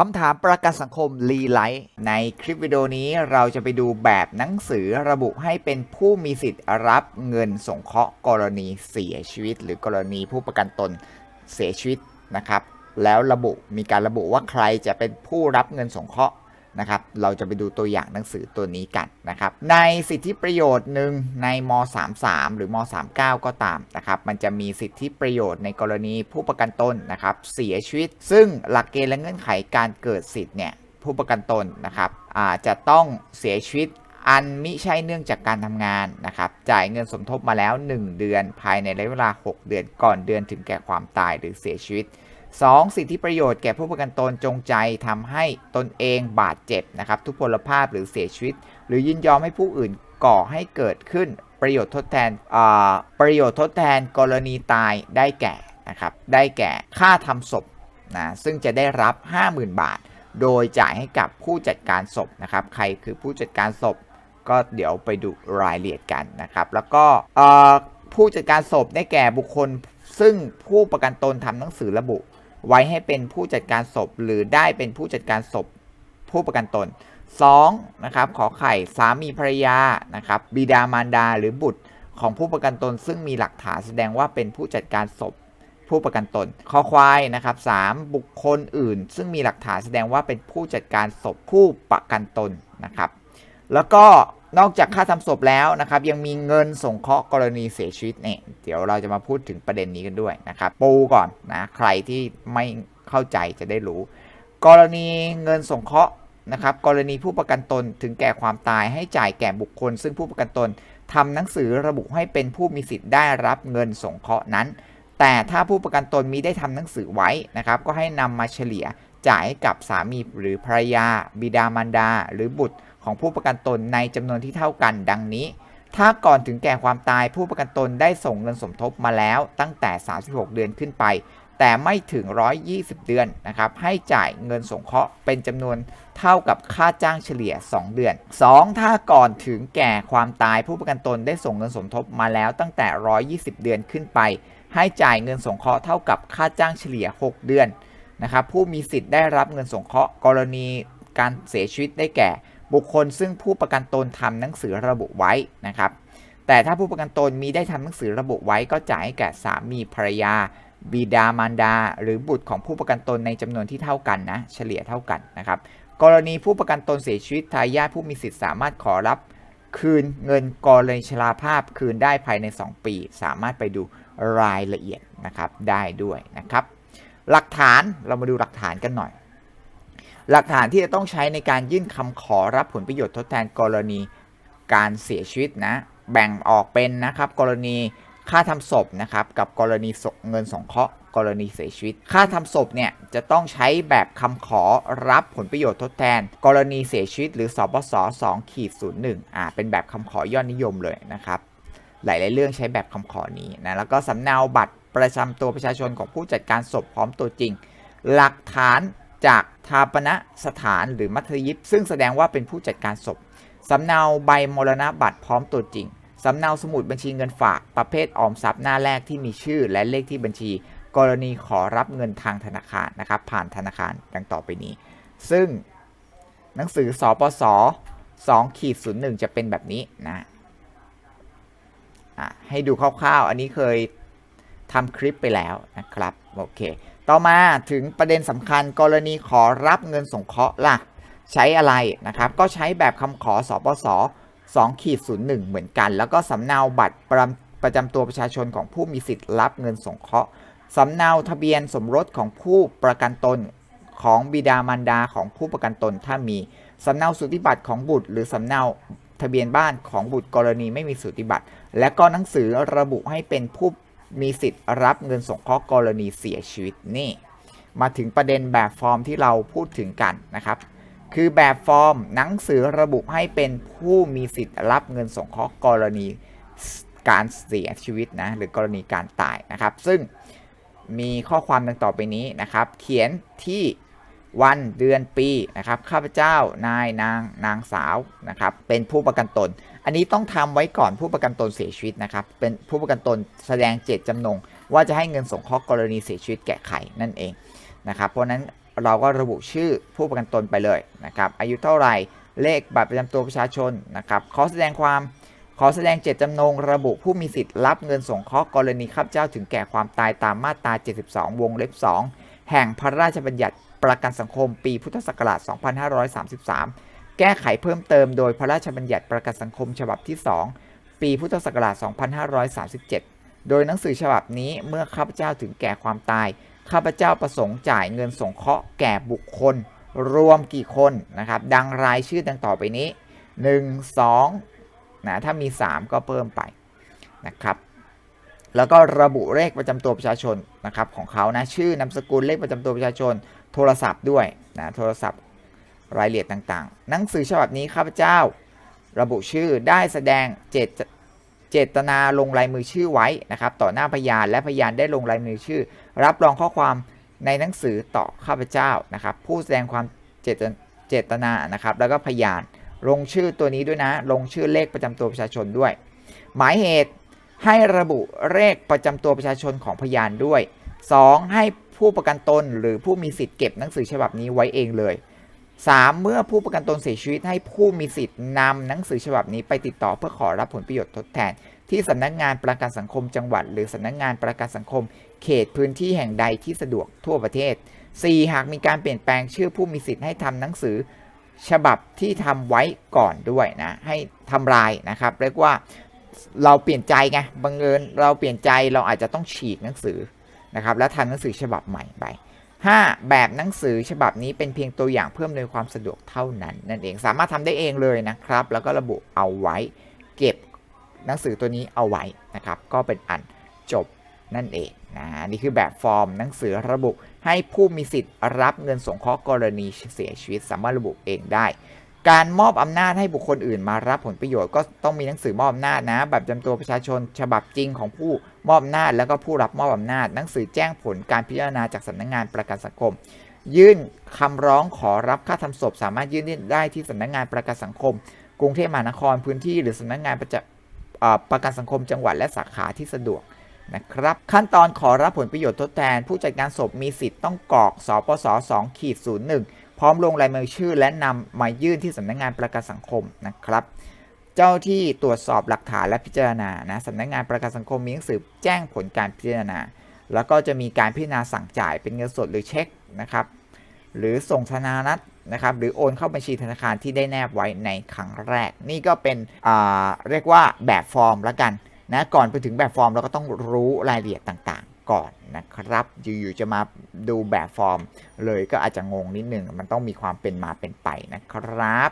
คำถามประกันสังคมรีไลท์ในคลิปวิดีโอนี้เราจะไปดูแบบหนังสือระบุให้เป็นผู้มีสิทธิ์รับเงินสงเคราะห์กรณีเสียชีวิต หรือกรณีผู้ประกันตนเสียชีวิตนะครับ แล้วระบุมีการระบุว่าใครจะเป็นผู้รับเงินสงเคราะห์ นะครับ เราจะไปดูตัวอย่างหนังสือตัวนี้กันนะครับ ในสิทธิประโยชน์หนึ่งในม 33 หรือม 39 ก็ตามนะครับ มันจะมีสิทธิประโยชน์ในกรณีผู้ประกันตนนะครับ เสียชีวิต ซึ่งหลักเกณฑ์และเงื่อนไขการเกิดสิทธิ์เนี่ยผู้ประกันตนนะครับอาจจะต้องเสียชีวิตอันมิใช่เนื่องจากการทำงานนะครับ จ่ายเงินสมทบมาแล้ว 1 เดือน ภายในระยะเวลา 6 เดือนก่อนเดือนถึงแก่ความตายหรือเสียชีวิต 2. สิทธิประโยชน์แก่ผู้ประกันตนจงใจทำให้ตนเองบาดเจ็บนะครับ ทุพพลภาพหรือเสียชีวิต หรือยินยอมให้ผู้อื่นก่อให้เกิดขึ้นประโยชน์ทดแทนประโยชน์ทดแทนกรณีตายได้แก่นะครับได้แก่ค่าทำศพนะซึ่งจะได้รับ 50,000 บาท โดยจ่ายให้กับผู้จัดการศพนะครับใครคือผู้จัดการศพ ก็เดี๋ยวไปดูรายละเอียดกันนะครับแล้วก็ผู้จัดการศพได้แก่บุคคลซึ่งผู้ประกันตนทำหนังสือระบุ ไว้ให้เป็นผู้จัดการศพ หรือได้เป็นผู้จัดการศพผู้ประกันตน 2. นะครับขอไข่สามีภรรยานะครับบิดามารดาหรือบุตรของผู้ประกันตน ซึ่งมีหลักฐานแสดงว่าเป็นผู้จัดการศพผู้ประกันตนคอควายนะครับ 3. บุคคลอื่น ซึ่งมีหลักฐานแสดงว่าเป็นผู้จัดการศพผู้ประกันตนนะครับ แล้วก็ นอกจากค่าทำศพแล้วนะครับ ยังมีเงินสงเคราะห์กรณีเสียชีวิตเนี่ยเดี๋ยวเราจะมาพูดถึงประเด็นนี้กันด้วยนะครับ ปูก่อนนะใครที่ไม่เข้าใจจะได้รู้ กรณีเงินสงเคราะห์นะครับ กรณีผู้ประกันตนถึงแก่ความตายให้จ่ายแก่บุคคล ซึ่งผู้ประกันตนทำหนังสือระบุให้เป็นผู้มีสิทธิ์ได้รับเงินสงเคราะห์นั้น แต่ถ้าผู้ประกันตนมิได้ทำหนังสือไว้นะครับ ก็ให้นำมาเฉลี่ย จ่ายให้กับสามีหรือภรรยา บิดามารดา หรือบุตรของผู้ประกันตนในจำนวนที่เท่ากันดังนี้ ถ้าก่อนถึงแก่ความตายผู้ประกันตนได้ส่งเงินสมทบมาแล้วตั้งแต่ 36 เดือนขึ้นไป แต่ไม่ถึง 120 เดือนนะครับให้จ่ายเงินสงเคราะห์เป็นจำนวนเท่ากับค่าจ้างเฉลี่ย 2 เดือน 2. ถ้าก่อนถึงแก่ความตายผู้ประกันตนได้ส่งเงินสมทบมาแล้วตั้งแต่ 120 เดือนขึ้นไป ให้จ่ายเงินสงเคราะห์เท่ากับค่าจ้างเฉลี่ย 6 เดือน นะครับผู้มีสิทธิ์ได้รับเงินสงเคราะห์กรณีการเสียชีวิตได้แก่ บุคคลซึ่งผู้ประกันตนทำหนังสือระบุไว้นะครับ แต่ถ้าผู้ประกันตนมีได้ทำหนังสือระบุไว้ก็จ่ายให้แก่สามีภรรยา บิดามารดา หรือบุตรของผู้ประกันตนในจำนวนที่เท่ากันนะเฉลี่ยเท่ากันนะครับ กรณีผู้ประกันตนเสียชีวิตทายาทผู้มีสิทธิ์สามารถขอรับคืนเงินกรณีชราภาพคืนได้ภายใน 2 ปี สามารถไปดูรายละเอียดนะครับได้ด้วยนะครับ หลักฐานเรามาดูหลักฐานกันหน่อย หลักฐานที่จะต้องใช้ในการยื่นคำขอรับผลประโยชน์ทดแทนกรณีการเสียชีวิตนะ แบ่งออกเป็นนะครับ กรณีค่าทำศพนะครับ กับกรณีส่งเงินสงเคราะห์กรณีเสียชีวิต ค่าทำศพเนี่ยจะต้องใช้แบบคำขอรับผลประโยชน์ทดแทน กรณีเสียชีวิต หรือสปส2ขีด01อ่าเป็นแบบคำขอยอดนิยมเลยนะครับ หลาย ๆ เรื่องใช้แบบคำขอนี้นะแล้วก็สำเนาบัตร ประจำตัวประชาชนของผู้จัดการศพพร้อมตัวจริง หลักฐานจากทาปณสถานหรือมัธยิปซึ่งแสดงว่าเป็นผู้จัดการศพสำเนาใบมรณบัตรพร้อมตัวจริงสำเนาสมุดบัญชีเงินฝากประเภทออมทรัพย์หน้าแรกที่มีชื่อและเลขที่บัญชี กรณีขอรับเงินทางธนาคารนะครับผ่านธนาคารดังต่อไปนี้ ซึ่งหนังสือสปส2ขีด01 จะเป็นแบบนี้นะะให้ดูคร่าวๆ อันนี้เคย ทำคลิปไปแล้วนะครับโอเคต่อมาถึงประเด็นสำคัญกรณีขอรับเงินสงเคราะห์ล่ะใช้อะไรนะครับ ก็ใช้แบบคำขอสปส2ขีด01 เหมือนกัน แล้วก็สำเนาบัตรประประจำตัวประชาชนของผู้มีสิทธิ์รับเงินสงเคราะห์สำเนาทะเบียนสมรสของผู้ประกันตนของบิดามารดาของผู้ประกันตนถ้ามีสำเนาสุติบัตรของบุตร หรือสำเนาทะเบียนบ้านของบุตรกรณีไม่มีสุติบัตรและก็หนังสือระบุให้เป็นผู้ มีสิทธิ์รับเงินสงเคราะห์กรณีเสียชีวิตนี่ มาถึงประเด็นแบบฟอร์มที่เราพูดถึงกันนะครับคือแบบฟอร์มหนังสือระบุให้เป็นผู้มีสิทธิ์รับเงินสงเคราะห์กรณีการเสียชีวิตนะหรือกรณีการตายนะครับ ซึ่งมีข้อความดังต่อไปนี้นะครับ เขียนที่วันเดือนปีนะครับ ข้าพเจ้านายนางนางสาวนะครับ เป็นผู้ประกันตน อันนี้ต้องทำไว้ก่อนผู้ประกันตนเสียชีวิตนะครับ เป็นผู้ประกันตนแสดงเจตจำนง ว่าจะให้เงินสงเคราะห์กรณีเสียชีวิตแก่ใครนั่นเองนะครับ เพราะฉะนั้นเราก็ระบุชื่อผู้ประกันตนไปเลยนะครับ อายุเท่าไหร่ เลขบัตรประจำตัวประชาชนนะครับ ขอแสดงความ ขอแสดงเจตจำนง ระบุผู้มีสิทธิ์รับเงินสงเคราะห์กรณีข้าพเจ้าถึงแก่ความตายตามมาตรา 72 วงเล็บ 2 แห่งพระราชบัญญัติประกันสังคมปีพุทธศักราช 2533 แก้ไขเพิ่มเติมโดยพระราชบัญญัติประกันสังคมฉบับที่ 2 ปีพุทธศักราช 2537 โดยหนังสือฉบับนี้เมื่อข้าพเจ้าถึงแก่ความตาย ข้าพเจ้าประสงค์จ่ายเงินสงเคราะห์แก่บุคคล รวมกี่คนนะครับ ดังรายชื่อดังต่อไปนี้ 1 2นะถ้ามี 3 ก็เพิ่มไปนะครับแล้วก็ระบุเลขประจำตัวประชาชนนะครับของเขานะชื่อนามสกุลเลขประจำตัวประชาชน โทรศัพท์ด้วยนะโทรศัพท์ รายละเอียดต่างๆ หนังสือฉบับนี้ข้าพเจ้า ระบุชื่อได้แสดงเจตเจตนาลงลายมือชื่อไว้นะครับ ต่อหน้าพยานและพยานได้ลงลายมือชื่อ รับรองข้อความในหนังสือต่อข้าพเจ้านะครับ ผู้แสดงความเจตเจตนานะครับ แล้วก็พยานลงชื่อตัวนี้ด้วยนะ ลงชื่อเลขประจำตัวประชาชนด้วย หมายเหตุให้ระบุเลขประจำตัวประชาชนของพยานด้วย 2. ให้ผู้ประกันตนหรือผู้มีสิทธิ์เก็บหนังสือฉบับนี้ไว้เองเลย 3. เมื่อผู้ประกันตนเสียชีวิตให้ผู้มีสิทธิ์นำหนังสือฉบับนี้ไปติดต่อเพื่อขอรับผลประโยชน์ทดแทน ที่สำนักงานประกันสังคมจังหวัด หรือสำนักงานประกันสังคม เขตพื้นที่แห่งใดที่สะดวกทั่วประเทศ 4. หากมีการเปลี่ยนแปลงชื่อผู้มีสิทธิ์ให้ทำหนังสือฉบับที่ทำไว้ก่อนด้วยนะให้ทำลายนะครับเรียกว่าเราเปลี่ยนใจไงบังเอิญเราเปลี่ยนใจเราอาจจะต้องฉีกหนังสือนะครับแล้วทำหนังสือฉบับใหม่ไป 5. แบบหนังสือฉบับนี้เป็นเพียงตัวอย่างเพิ่มในความสะดวกเท่านั้นนั่นเองสามารถทำได้เองเลยนะครับ แล้วก็ระบุเอาไว้ เก็บหนังสือตัวนี้เอาไว้นะครับ ก็เป็นอันจบนั่นเองนะนี่คือแบบฟอร์มหนังสือระบุให้ผู้มีสิทธิ์รับเงินสงเคราะห์กรณีเสียชีวิต สามารถระบุเองได้ การมอบอำนาจให้บุคคลอื่นมารับผลประโยชน์ก็ต้องมีหนังสือมอบอำนาจนะ แบบจำตัวประชาชนฉบับจริงของผู้ มอบอำนาจแล้วก็ผู้รับมอบอำนาจ หนังสือแจ้งผลการพิจารณาจากสำนักงงานประกันสังคม ยื่นคำร้องขอรับค่าทำศพ สามารถยื่นได้ที่สำนักงานประกันสังคม กรุงเทพมหานครพื้นที่ หรือสำนักงานประจประกันสังคมจังหวัดและสาขาที่สะดวกนะครับขั้นตอนขอรับผลประโยชน์ทดแทน ผู้จัดการศพมีสิทธิ์ต้องกรอกสปส2ขีด01 พร้อมลงลายมือชื่อและนำมายื่นที่สำนักงานประกันสังคมนะครับ เจ้าที่ตรวจสอบหลักฐานและพิจารณานะสำนักงานประกันสังคมมีหนังสือแจ้งผลการพิจารณา แล้วก็จะมีการพิจารณาสั่งจ่ายเป็นเงินสดหรือเช็คนะครับหรือส่งธนานัตนะครับหรือโอนเข้าบัญชีธนาคารที่ได้แนบไว้ในครั้งแรก นี่ก็เป็นเรียกว่าแบบฟอร์มละกันนะก่อนไปถึงแบบฟอร์มเราก็ต้องรู้รายละเอียดต่างๆ ก่อนนะครับอยู่ๆจะมาดูแบบฟอร์ม เลยก็อาจจะงงนิดนึงมันต้องมีความเป็นมาเป็นไปนะครับ